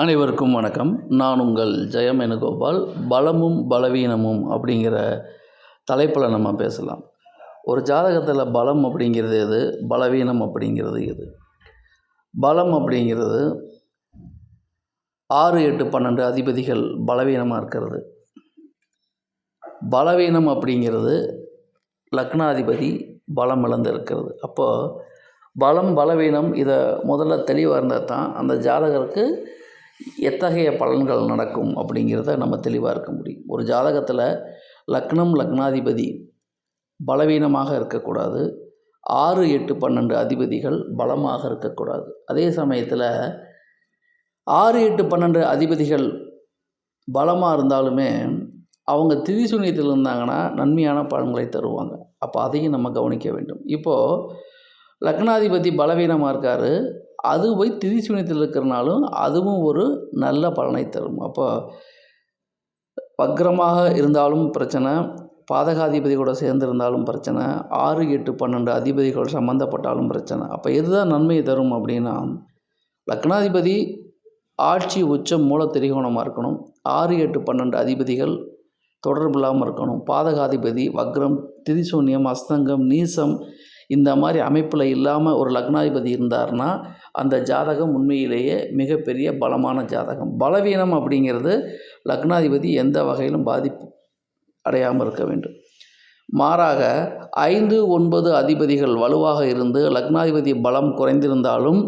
அனைவருக்கும் வணக்கம். நான் உங்கள் ஜெயம் வேணுகோபால். பலமும் பலவீனமும் அப்படிங்கிற தலைப்பில் நம்ம பேசலாம். ஒரு ஜாதகத்தில் பலம் அப்படிங்கிறது எது? பலவீனம் அப்படிங்கிறது எது? பலம் அப்படிங்கிறது ஆறு எட்டு பன்னெண்டு அதிபதிகள் பலவீனமாக இருக்கிறது. பலவீனம் அப்படிங்கிறது லக்னாதிபதி பலம் இழந்து இருக்கிறது அப்போது பலம் பலவீனம் இதை முதல்ல தெளிவாக இருந்தால் தான் அந்த ஜாதகருக்கு எத்தகைய பலன்கள் நடக்கும் அப்படிங்கிறத நம்ம தெளிவாக இருக்க முடியும். ஒரு ஜாதகத்தில் லக்னம் லக்னாதிபதி பலவீனமாக இருக்கக்கூடாது. ஆறு எட்டு பன்னெண்டு அதிபதிகள் பலமாக இருக்கக்கூடாது. அதே சமயத்தில் ஆறு எட்டு பன்னெண்டு அதிபதிகள் பலமாக இருந்தாலுமே அவங்க திதிசூன்யத்தில் இருந்தாங்கன்னா நன்மையான பலன்களை தருவாங்க. அப்போ அதையும் நம்ம கவனிக்க வேண்டும். இப்போது லக்னாதிபதி பலவீனமாக இருக்கார். அது போய் திதிசூன்யத்தில் இருக்கிறனாலும் அதுவும் ஒரு நல்ல பலனை தரும். அப்போ வக்ரமாக இருந்தாலும் பிரச்சனை பாதகாதிபதி கூட சேர்ந்திருந்தாலும் பிரச்சனை ஆறு எட்டு பன்னெண்டு அதிபதிகள் சம்மந்தப்பட்டாலும் பிரச்சனை. அப்போ எதுதான் நன்மையை தரும் அப்படின்னா லக்னாதிபதி ஆட்சி உச்சம் மூல திரிகோணமாக இருக்கணும். ஆறு எட்டு பன்னெண்டு அதிபதிகள் தொடர்பு இல்லாமல் இருக்கணும். பாதகாதிபதி வக்ரம் திரிசூன்யம் அஸ்தங்கம் நீசம் இந்த மாதிரி அமைப்பில் இல்லாமல் ஒரு லக்னாதிபதி இருந்தார்னா அந்த ஜாதகம் உண்மையிலேயே மிகப்பெரிய பலமான ஜாதகம். பலவீனம் அப்படிங்கிறது லக்னாதிபதி எந்த வகையிலும் பாதிப்பு அடையாமல் இருக்க வேண்டும். மாறாக ஐந்து ஒன்பது அதிபதிகள் வலுவாக இருந்து லக்னாதிபதி பலம் குறைந்திருந்தாலும்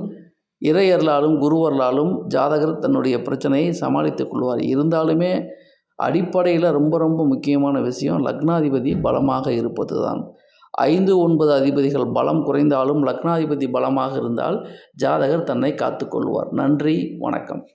இறையர்களாலும் குருவர்களாலும் ஜாதகர் தன்னுடைய பிரச்சனையை சமாளித்துக் கொள்வார். இருந்தாலுமே அடிப்படையில் ரொம்ப ரொம்ப முக்கியமான விஷயம் லக்னாதிபதி பலமாக இருப்பது தான் ஐந்து ஒன்பது அதிபதிகள் பலம் குறைந்தாலும் லக்னாதிபதி பலமாக இருந்தால் ஜாதகர் தன்னை காத்துக்கொள்வார். நன்றி வணக்கம்.